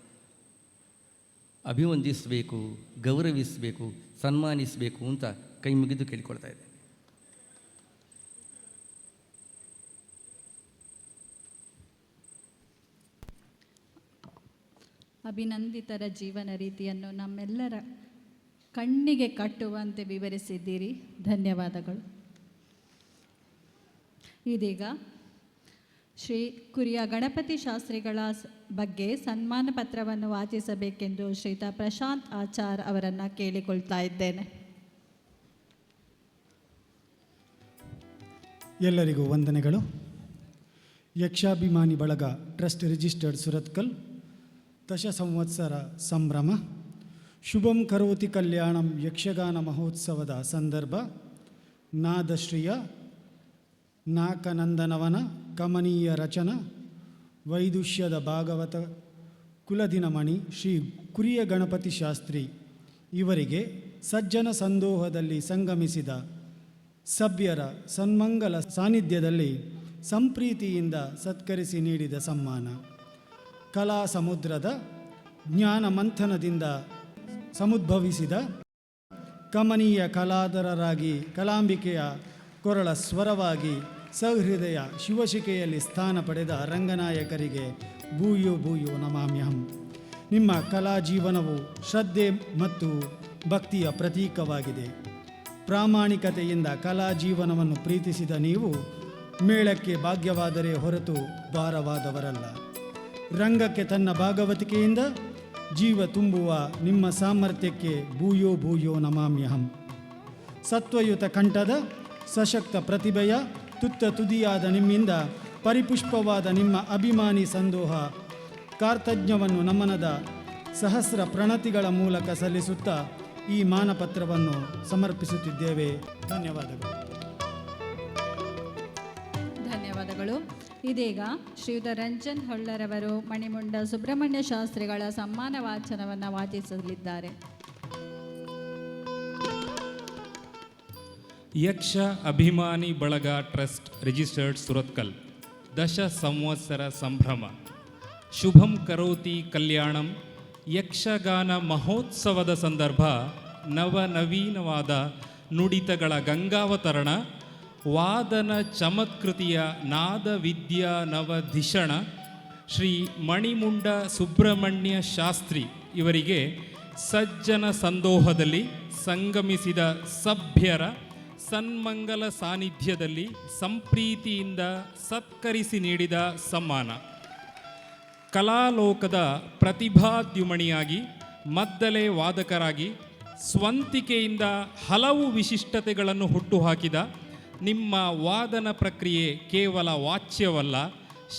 Speaker 1: ಅಭಿವಂದಿಸಬೇಕು ಗೌರವಿಸಬೇಕು, ಸನ್ಮಾನಿಸಬೇಕು ಅಂತ ಕೈ ಮುಗಿದು ಕೇಳಿಕೊಳ್ತಾ ಇದ್ದೇನೆ.
Speaker 2: ಅಭಿನಂದಿತರ ಜೀವನ ರೀತಿಯನ್ನು ನಮ್ಮೆಲ್ಲರ ಕಣ್ಣಿಗೆ ಕಟ್ಟುವಂತೆ ವಿವರಿಸಿದ್ದೀರಿ. ಧನ್ಯವಾದಗಳು. ಇದೀಗ ಶ್ರೀ ಕುರಿಯ ಗಣಪತಿ ಶಾಸ್ತ್ರಿಗಳ ಬಗ್ಗೆ ಸನ್ಮಾನ ಪತ್ರವನ್ನು ವಾಚಿಸಬೇಕೆಂದು ಶ್ರೀತಾ ಪ್ರಶಾಂತ್ ಆಚಾರ್ ಅವರನ್ನು ಕೇಳಿಕೊಳ್ತಾ ಇದ್ದೇನೆ.
Speaker 3: ಎಲ್ಲರಿಗೂ ವಂದನೆಗಳು. ಯಕ್ಷಾಭಿಮಾನಿ ಬಳಗ ಟ್ರಸ್ಟ್ ರಿಜಿಸ್ಟರ್ಡ್ ಸುರತ್ಕಲ್ ದಶ ಸಂವತ್ಸರ ಸಂಭ್ರಮ, ಶುಭಂ ಕರೋತಿ ಕಲ್ಯಾಣಂ ಯಕ್ಷಗಾನ ಮಹೋತ್ಸವದ ಸಂದರ್ಭ, ನಾದಶ್ರೀಯ ನಾಕನಂದನವನ ಕಮನೀಯ ರಚನ, ವೈದುಷ್ಯದ ಭಾಗವತ, ಕುಲದಿನಮಣಿ, ಶ್ರೀ ಕುರಿಯ ಗಣಪತಿ ಶಾಸ್ತ್ರಿ ಇವರಿಗೆ ಸಜ್ಜನ ಸಂದೋಹದಲ್ಲಿ ಸಂಗಮಿಸಿದ ಸಭ್ಯರ ಸನ್ಮಂಗಲ ಸಾನ್ನಿಧ್ಯದಲ್ಲಿ ಸಂಪ್ರೀತಿಯಿಂದ ಸತ್ಕರಿಸಿ ನೀಡಿದ ಸಮ್ಮಾನ. ಕಲಾ ಸಮುದ್ರದ ಜ್ಞಾನ ಮಂಥನದಿಂದ ಸಮುದ್ಭವಿಸಿದ ಕಮನೀಯ ಕಲಾದರರಾಗಿ ಕಲಾಂಬಿಕೆಯ ಕೊರಳ ಸ್ವರವಾಗಿ ಸಹೃದಯ ಶಿವಶಿಕೆಯಲ್ಲಿ ಸ್ಥಾನ ಪಡೆದ ರಂಗನಾಯಕರಿಗೆ ಭೂಯೋ ಭೂಯೋ ನಮಾಮ್ಯಹಂ. ನಿಮ್ಮ ಕಲಾ ಜೀವನವು ಶ್ರದ್ಧೆ ಮತ್ತು ಭಕ್ತಿಯ ಪ್ರತೀಕವಾಗಿದೆ. ಪ್ರಾಮಾಣಿಕತೆಯಿಂದ ಕಲಾ ಜೀವನವನ್ನು ಪ್ರೀತಿಸಿದ ನೀವು ಮೇಳಕ್ಕೆ ಭಾಗ್ಯವಾದರೆ ಹೊರತು ಭಾರವಾದವರಲ್ಲ. ರಂಗಕ್ಕೆ ತನ್ನ ಭಾಗವತಿಕೆಯಿಂದ ಜೀವ ತುಂಬುವ ನಿಮ್ಮ ಸಾಮರ್ಥ್ಯಕ್ಕೆ ಭೂಯೋ ಭೂಯೋ ನಮಾಮ್ಯಹಂ. ಸತ್ವಯುತ ಕಂಠದ ಸಶಕ್ತ ಪ್ರತಿಭೆಯ ತುತ್ತ ತುದಿಯಾದ ನಿಮ್ಮಿಂದ ಪರಿಪುಷ್ಪವಾದ ನಿಮ್ಮ ಅಭಿಮಾನಿ ಸಂದೋಹ ಕಾರ್ತಜ್ಞವನ್ನು ನಮನದ ಸಹಸ್ರ ಪ್ರಣತಿಗಳ ಮೂಲಕ ಸಲ್ಲಿಸುತ್ತಾ ಈ ಮಾನಪತ್ರವನ್ನು ಸಮರ್ಪಿಸುತ್ತಿದ್ದೇವೆ. ಧನ್ಯವಾದಗಳು.
Speaker 2: ಧನ್ಯವಾದಗಳು. ಇದೀಗ ಶ್ರೀಯುತ ರಂಜನ್ ಹೊಳ್ಳರವರು ಮಣಿಮುಂಡ ಸುಬ್ರಹ್ಮಣ್ಯ ಶಾಸ್ತ್ರಿಗಳ ಸಮ್ಮಾನ ವಾಚನವನ್ನು ವಾಚಿಸಲಿದ್ದಾರೆ.
Speaker 4: ಯಕ್ಷ ಅಭಿಮಾನಿ ಬಳಗ ಟ್ರಸ್ಟ್ ರಿಜಿಸ್ಟರ್ಡ್ ಸುರತ್ಕಲ್. ದಶ ಸಂವತ್ಸರ ಸಂಭ್ರಮ. ಶುಭಂ ಕರೋತಿ ಕಲ್ಯಾಣಂ. ಯಕ್ಷಗಾನ ಮಹೋತ್ಸವದ ಸಂದರ್ಭ ನವನವೀನವಾದ ನುಡಿತಗಳ ಗಂಗಾವತರಣ. ವಾದನ ಚಮತ್ಕೃತಿಯ ನಾದ ವಿದ್ಯಾ ನವಧಿಷಣ ಶ್ರೀ ಮಣಿಮುಂಡ ಸುಬ್ರಹ್ಮಣ್ಯ ಶಾಸ್ತ್ರಿ ಇವರಿಗೆ ಸಜ್ಜನ ಸಂದೋಹದಲ್ಲಿ ಸಂಗಮಿಸಿದ ಸಭ್ಯರ ಸನ್ಮಂಗಲ ಸಾನ್ನಿಧ್ಯದಲ್ಲಿ ಸಂಪ್ರೀತಿಯಿಂದ ಸತ್ಕರಿಸಿ ನೀಡಿದ ಸಮ್ಮಾನ. ಕಲಾಲೋಕದ ಪ್ರತಿಭಾದ್ಯುಮಣಿಯಾಗಿ, ಮದ್ದಲೆ ವಾದಕರಾಗಿ, ಸ್ವಂತಿಕೆಯಿಂದ ಹಲವು ವಿಶಿಷ್ಟತೆಗಳನ್ನು ಹುಟ್ಟುಹಾಕಿದ ನಿಮ್ಮ ವಾದನ ಪ್ರಕ್ರಿಯೆ ಕೇವಲ ವಾಚ್ಯವಲ್ಲ,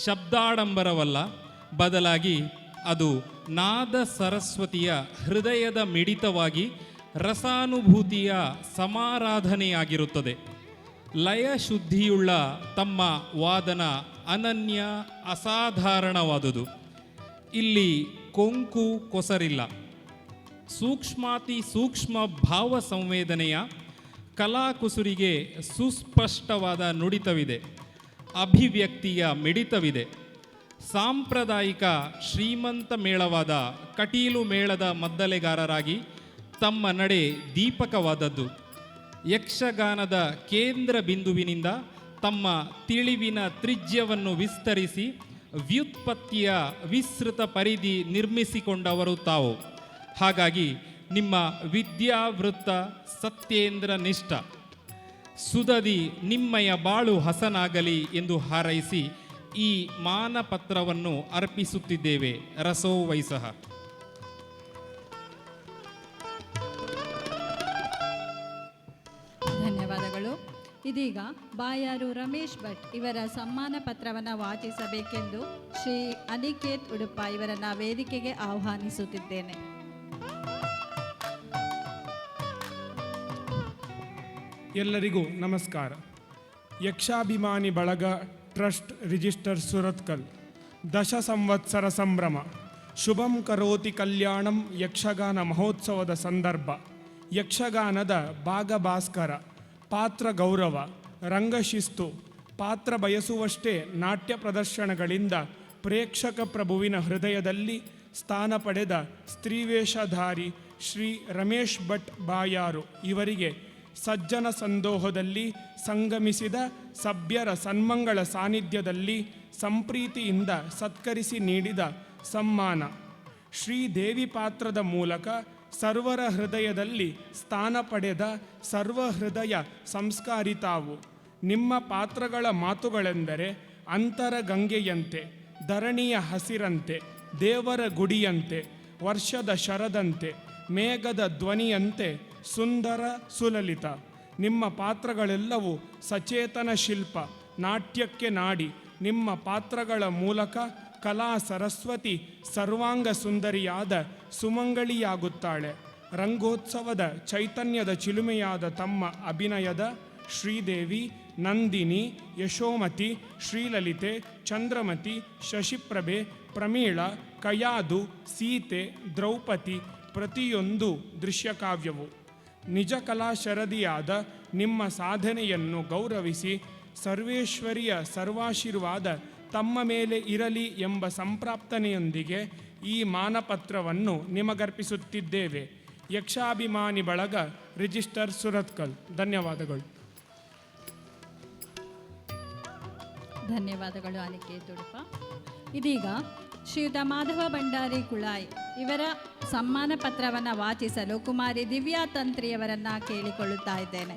Speaker 4: ಶಬ್ದಾಡಂಬರವಲ್ಲ, ಬದಲಾಗಿ ಅದು ನಾದ ಸರಸ್ವತಿಯ ಹೃದಯದ ಮಿಡಿತವಾಗಿ ರಸಾನುಭೂತಿಯ ಸಮಾರಾಧನೆಯಾಗಿರುತ್ತದೆ. ಲಯ ಶುದ್ಧಿಯುಳ್ಳ ತಮ್ಮ ವಾದನ ಅನನ್ಯ ಅಸಾಧಾರಣವಾದುದು. ಇಲ್ಲಿ ಕೊಂಕು ಕೊಸರಿಲ್ಲ. ಸೂಕ್ಷ್ಮಾತಿ ಸೂಕ್ಷ್ಮ ಭಾವ ಸಂವೇದನೆಯ ಕಲಾಕುಸುರಿಗೆ ಸುಸ್ಪಷ್ಟವಾದ ನುಡಿತವಿದೆ. ಅಭಿವ್ಯಕ್ತಿಯ ಮಿಡಿತವಿದೆ. ಸಾಂಪ್ರದಾಯಿಕ ಶ್ರೀಮಂತ ಮೇಳವಾದ ಕಟೀಲು ಮೇಳದ ಮದ್ದಲೆಗಾರರಾಗಿ ತಮ್ಮ ನಡೆ ದೀಪಕವಾದದ್ದು. ಯಕ್ಷಗಾನದ ಕೇಂದ್ರ ಬಿಂದುವಿನಿಂದ ತಮ್ಮ ತಿಳಿವಿನ ತ್ರಿಜ್ಯವನ್ನು ವಿಸ್ತರಿಸಿ ವ್ಯುತ್ಪತ್ತಿಯ ವಿಸ್ತೃತ ಪರಿಧಿ ನಿರ್ಮಿಸಿಕೊಂಡವರು ತಾವು. ಹಾಗಾಗಿ ನಿಮ್ಮ ವಿದ್ಯಾವೃತ್ತ ಸತ್ಯೇಂದ್ರ ನಿಷ್ಠ. ಸುದದಿ ನಿಮ್ಮಯ ಬಾಳು ಹಸನಾಗಲಿ ಎಂದು ಹಾರೈಸಿ ಈ ಮಾನಪತ್ರವನ್ನು ಅರ್ಪಿಸುತ್ತಿದ್ದೇವೆ. ರಸೋ ವೈಸಹ
Speaker 2: ಇದೀಗ ಬಾಯಾರು ರಮೇಶ್ ಭಟ್ ಇವರ ಸಮ್ಮಾನ ಪತ್ರವನ್ನು ವಾಚಿಸಬೇಕೆಂದು ಶ್ರೀ ಅನಿಕೇತ್ ಉಡುಪ ಇವರನ್ನ ವೇದಿಕೆಗೆ ಆಹ್ವಾನಿಸುತ್ತಿದ್ದೇನೆ.
Speaker 5: ಎಲ್ಲರಿಗೂ ನಮಸ್ಕಾರ. ಯಕ್ಷಾಭಿಮಾನಿ ಬಳಗ ಟ್ರಸ್ಟ್ ರಿಜಿಸ್ಟರ್ ಸುರತ್ಕಲ್. ದಶ ಸಂವತ್ಸರ ಸಂಭ್ರಮ. ಶುಭಂ ಕರೋತಿ ಕಲ್ಯಾಣಂ ಯಕ್ಷಗಾನ ಮಹೋತ್ಸವದ ಸಂದರ್ಭ. ಯಕ್ಷಗಾನದ ಭಾಗಭಾಸ್ಕರ. ಪಾತ್ರ ಗೌರವ ರಂಗಶಿಸ್ತು ಪಾತ್ರ ಬಯಸುವಷ್ಟೇ ನಾಟ್ಯ ಪ್ರದರ್ಶನಗಳಿಂದ ಪ್ರೇಕ್ಷಕ ಪ್ರಭುವಿನ ಹೃದಯದಲ್ಲಿ ಸ್ಥಾನ ಪಡೆದ ಸ್ತ್ರೀವೇಷಧಾರಿ ಶ್ರೀ ರಮೇಶ್ ಭಟ್ ಬಾಯಾರು ಇವರಿಗೆ ಸಜ್ಜನ ಸಂದೋಹದಲ್ಲಿ ಸಂಗಮಿಸಿದ ಸಭ್ಯರ ಸನ್ಮಂಗಳ ಸಾನ್ನಿಧ್ಯದಲ್ಲಿ ಸಂಪ್ರೀತಿಯಿಂದ ಸತ್ಕರಿಸಿ ನೀಡಿದ ಸಮ್ಮಾನ. ಶ್ರೀದೇವಿ ಪಾತ್ರದ ಮೂಲಕ ಸರ್ವರ ಹೃದಯದಲ್ಲಿ ಸ್ಥಾನ ಪಡೆದ ಸರ್ವಹೃದಯ ಸಂಸ್ಕಾರಿತಾವು. ನಿಮ್ಮ ಪಾತ್ರಗಳ ಮಾತುಗಳೆಂದರೆ ಅಂತರ ಗಂಗೆಯಂತೆ, ಧರಣಿಯ ಹಸಿರಂತೆ, ದೇವರ ಗುಡಿಯಂತೆ, ವರ್ಷದ ಶರದಂತೆ, ಮೇಘದ ಧ್ವನಿಯಂತೆ ಸುಂದರ ಸುಲಲಿತ. ನಿಮ್ಮ ಪಾತ್ರಗಳೆಲ್ಲವೂ ಸಚೇತನ ಶಿಲ್ಪ, ನಾಟ್ಯಕ್ಕೆ ನಾಡಿ. ನಿಮ್ಮ ಪಾತ್ರಗಳ ಮೂಲಕ ಕಲಾ ಸರಸ್ವತಿ ಸರ್ವಾಂಗ ಸುಂದರಿಯಾದ ಸುಮಂಗಳಿಯಾಗುತ್ತಾಳೆ ರಂಗೋತ್ಸವದ ಚೈತನ್ಯದ ಚಿಲುಮೆಯಾದ ತಮ್ಮ ಅಭಿನಯದ ಶ್ರೀದೇವಿ, ನಂದಿನಿ, ಯಶೋಮತಿ, ಶ್ರೀಲಲಿತೆ, ಚಂದ್ರಮತಿ, ಶಶಿಪ್ರಭೆ, ಪ್ರಮೀಳ, ಕಯಾದು, ಸೀತೆ, ದ್ರೌಪದಿ ಪ್ರತಿಯೊಂದು ದೃಶ್ಯಕಾವ್ಯವು. ನಿಜ ಕಲಾ ಶರದಿಯಾದ ನಿಮ್ಮ ಸಾಧನೆಯನ್ನು ಗೌರವಿಸಿ ಸರ್ವೇಶ್ವರಿಯ ಸರ್ವಾಶೀರ್ವಾದ ತಮ್ಮ ಮೇಲೆ ಇರಲಿ ಎಂಬ ಸಂಪ್ರಾರ್ಥನೆಯೊಂದಿಗೆ ಈ ಮಾನಪತ್ರವನ್ನು ನಿಮಗರ್ಪಿಸುತ್ತಿದ್ದೇವೆ. ಯಕ್ಷಾಭಿಮಾನಿ ಬಳಗ, ರಿಜಿಸ್ಟರ್ ಸುರತ್ಕಲ್. ಧನ್ಯವಾದಗಳು.
Speaker 2: ಧನ್ಯವಾದಗಳು ಅನಿಕೆ ತುಡುಪ ಇದೀಗ ಶ್ರೀಯುತ ಮಾಧವ ಭಂಡಾರಿ ಕುಳಾಯ್ ಇವರ ಸಮ್ಮಾನ ಪತ್ರವನ್ನು ವಾಚಿಸಲು ಕುಮಾರಿ ದಿವ್ಯಾ ತಂತ್ರಿಯವರನ್ನ ಕೇಳಿಕೊಳ್ಳುತ್ತಾ ಇದ್ದೇನೆ.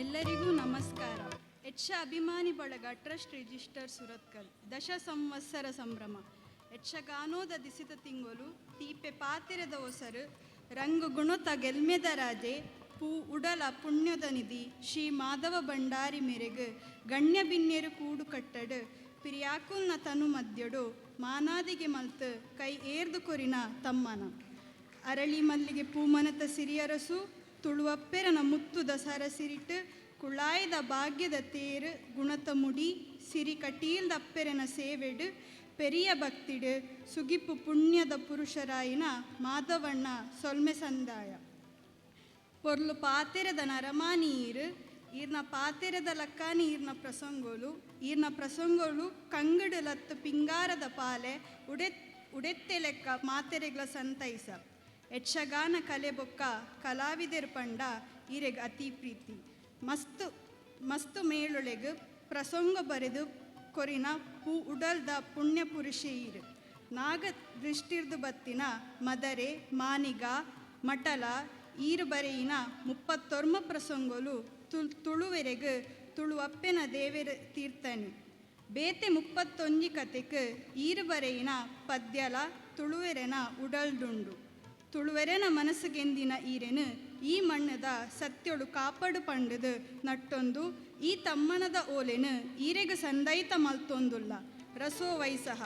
Speaker 6: ಎಲ್ಲರಿಗೂ ನಮಸ್ಕಾರ. ಯಕ್ಷ ಅಭಿಮಾನಿ ಬಳಗ, ಟ್ರಸ್ಟ್ ರಿಜಿಸ್ಟರ್ ಸುರತ್ಕಲ್, ದಶ ಸಂವತ್ಸರ ಸಂಭ್ರಮ, ಯಕ್ಷಗಾನೋದ ದಿಸಿತ ತಿಂಗಳು ತೀಪೆ ಪಾತಿರದ ಒಸರು ರಂಗು ಗುಣತ ಗೆಲ್ಮೆದ ರಾಜೆ, ಪೂ ಉಡಲ ಪುಣ್ಯದ ನಿಧಿ, ಶ್ರೀ ಮಾಧವ ಭಂಡಾರಿ ಮೆರೆಗು, ಗಣ್ಯ ಬಿನ್ನೆರು ಕೂಡು ಕಟ್ಟಡು, ಪಿರಿಯಾಕುಲ್ನ ತನು ಮದ್ಯಡು, ಮಾನಾದಿಗೆ ಮಲ್ತು, ಕೈ ಏರ್ದು ಕೊರಿನ ತಮ್ಮನ. ಅರಳಿ ಮಲ್ಲಿಗೆ ಪೂಮನತ ಸಿರಿಯರಸು, ತುಳುವಪ್ಪೆರನ ಮುತ್ತು ದಸರ ಸರಸಿರಿಟ್ಟು ಕುಳಾಯ್ದ ಭಾಗ್ಯದ ತೇರು ಗುಣತ ಮುಡಿ ಸಿರಿ ಕಟೀಲ್ದ ಅಪ್ಪೆರನ ಸೇವೆಡು ಪೆರಿಯ ಭಕ್ತಿಡು ಸುಗಿಪು ಪುಣ್ಯದ ಪುರುಷರಾಯಿನ ಮಾಧವಣ್ಣ ಸೊಲ್ಮೆ ಸಂದಾಯ ಪೊರ್ಲು ಪಾತೆರದ ನರಮಾನಿ ಈರು ಈರ್ನ ಪಾತೆರದ ಲಕ್ಕಾನಿ ಈರ್ನ ಪ್ರಸಂಗೋಲು ಈರ್ನ ಪ್ರಸಂಗೋಲು ಕಂಗಡು ಲತ್ತು ಪಿಂಗಾರದ ಪಾಲೆ ಉಡೆ ಉಡೆತ್ತೆ ಲೆಕ್ಕ ಮಾತೆರೆಗಳ ಸಂತೈಸ ಯಕ್ಷಗಾನ ಕಲೆ ಬೊಕ್ಕ ಕಲಾವಿದೆರ್ ಪಂಡ ಈರೆಗ್ ಅತಿ ಪ್ರೀತಿ ಮಸ್ತು ಮಸ್ತು ಮೇಳೊಳಗೆ ಪ್ರಸಂಗ ಬರೆದು ಕೊರಿನ ಪೂ ಉಡಲ್ದ ಪುಣ್ಯ ಪುರುಷೆ ಈರು ನಾಗ ದೃಷ್ಟಿರ್ದು ಬತ್ತಿನ ಮದರೆ, ಮಾನಿಗ, ಮಟಲ ಈರು ಬರೆಯಿನ ಮುಪ್ಪತ್ತೊರ್ಮ ಪ್ರಸಂಗಲು ತುಳ್ ತುಳುವೆರೆಗ್ ತುಳುವಪ್ಪೆನ ದೇವೆರ ತೀರ್ಥನಿ. ಬೇತೆ ಮುಪ್ಪತ್ತೊಂಜಿ ಕತೆಗೆ ಈರು ಬರೆಯಿನ ಪದ್ಯಲ ತುಳುವೆರೆನ ಉಡಲ್ದುಂಡು. ತುಳುವೆರೆನ ಮನಸ್ಸುಗೆಂದಿನ ಈರೆನು ಈ ಮಣ್ಣದ ಸತ್ಯೊಳು ಕಾಪಾಡು ಪಂಡದು ನಟ್ಟೊಂದು ಈ ತಮ್ಮನದ ಓಲೆನು ಈರೆಗ ಸಂದೈತ ಮಲ್ತೊಂದುಲ್ಲ. ರಸೋ ವೈಸಹ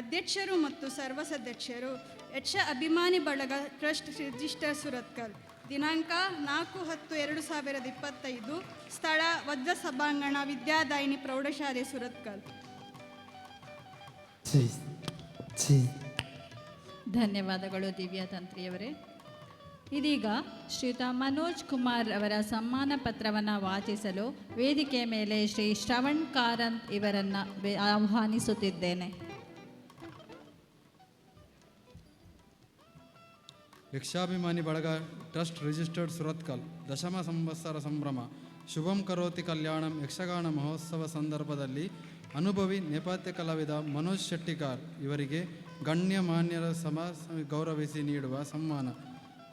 Speaker 6: ಅಧ್ಯಕ್ಷರು ಮತ್ತು ಸರ್ವ ಸದಸ್ಯರು ಯಕ್ಷ ಅಭಿಮಾನಿ ಬಳಗ ಟ್ರಸ್ಟ್ ರಿಜಿಸ್ಟರ್ ಸುರತ್ಕಲ್ ದಿನಾಂಕ ನಾಲ್ಕು ಹತ್ತು ಎರಡು ಸಾವಿರದ ಇಪ್ಪತ್ತೈದು ಸ್ಥಳ ವಜ್ರ ಸಭಾಂಗಣ ವಿದ್ಯಾದಾಯಿನಿ ಪ್ರೌಢಶಾಲೆ ಸುರತ್ಕಲ್
Speaker 2: ಧನ್ಯವಾದಗಳು ದಿವ್ಯಾ ತಂತ್ರಿಯವರೇ. ಇದೀಗ ಶ್ರೀಯುತ ಮನೋಜ್ ಕುಮಾರ್ ಅವರ ಸಮ್ಮಾನ ಪತ್ರವನ್ನು ವಾಚಿಸಲು ವೇದಿಕೆ ಮೇಲೆ ಶ್ರೀ ಶ್ರವಣ್ ಕಾರಂತ್ ಇವರನ್ನು ಆಹ್ವಾನಿಸುತ್ತಿದ್ದೇನೆ.
Speaker 7: ಯಕ್ಷಾಭಿಮಾನಿ ಬಳಗ ಟ್ರಸ್ಟ್ ರಿಜಿಸ್ಟರ್ಡ್ ಸುರತ್ಕಲ್, ದಶಮ ಸಂವತ್ಸರ ಸಂಭ್ರಮ, ಶುಭಂ ಕರೋತಿ ಕಲ್ಯಾಣಂ ಯಕ್ಷಗಾನ ಮಹೋತ್ಸವ ಸಂದರ್ಭದಲ್ಲಿ ಅನುಭವಿ ನೇಪಥ್ಯ ಕಲಾವಿದ ಮನೋಜ್ ಶೆಟ್ಟಿಕಾರ್ ಇವರಿಗೆ ಗಣ್ಯ ಮಾನ್ಯರ ಸಮ ಗೌರವಿಸಿ ನೀಡುವ ಸಮ್ಮಾನ.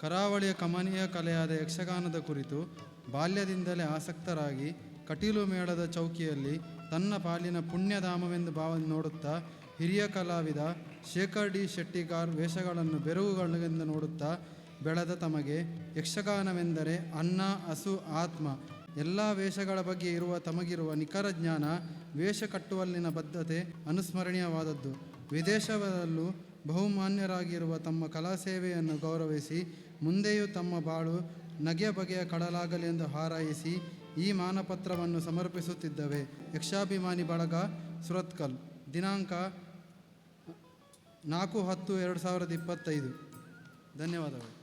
Speaker 7: ಕರಾವಳಿಯ ಕಮನೀಯ ಕಲೆಯಾದ ಯಕ್ಷಗಾನದ ಕುರಿತು ಬಾಲ್ಯದಿಂದಲೇ ಆಸಕ್ತರಾಗಿ ಕಟೀಲು ಮೇಳದ ಚೌಕಿಯಲ್ಲಿ ತನ್ನ ಪಾಲಿನ ಪುಣ್ಯಧಾಮವೆಂದು ಭಾವ ನೋಡುತ್ತಾ ಹಿರಿಯ ಕಲಾವಿದ ಶೇಖರ್ ಡಿ ಶೆಟ್ಟಿಗಾರ್ ವೇಷಗಳನ್ನು ಬೆರಗುಗಳೆಂದು ನೋಡುತ್ತಾ ಬೆಳೆದ ತಮಗೆ ಯಕ್ಷಗಾನವೆಂದರೆ ಅನ್ನ, ಹಸು, ಆತ್ಮ ಎಲ್ಲ ವೇಷಗಳ ಬಗ್ಗೆ ಇರುವ ತಮಗಿರುವ ನಿಖರ ಜ್ಞಾನ ವೇಷ ಕಟ್ಟುವಲ್ಲಿನ ಬದ್ಧತೆ ಅನುಸ್ಮರಣೀಯವಾದದ್ದು. ವಿದೇಶದಲ್ಲೂ ಬಹುಮಾನ್ಯರಾಗಿರುವ ತಮ್ಮ ಕಲಾ ಸೇವೆಯನ್ನು ಗೌರವಿಸಿ ಮುಂದೆಯೂ ತಮ್ಮ ಬಾಳು ನಗೆ ಬಗೆಯ ಕಡಲಾಗಲಿ ಎಂದು ಹಾರೈಸಿ ಈ ಮಾನಪತ್ರವನ್ನು ಸಮರ್ಪಿಸುತ್ತಿದ್ದವೆ. ಯಕ್ಷಾಭಿಮಾನಿ ಬಳಗ ಸುರತ್ಕಲ್, ದಿನಾಂಕ ನಾಲ್ಕು ಹತ್ತು ಎರಡು ಸಾವಿರದ ಇಪ್ಪತ್ತೈದು. ಧನ್ಯವಾದಗಳು.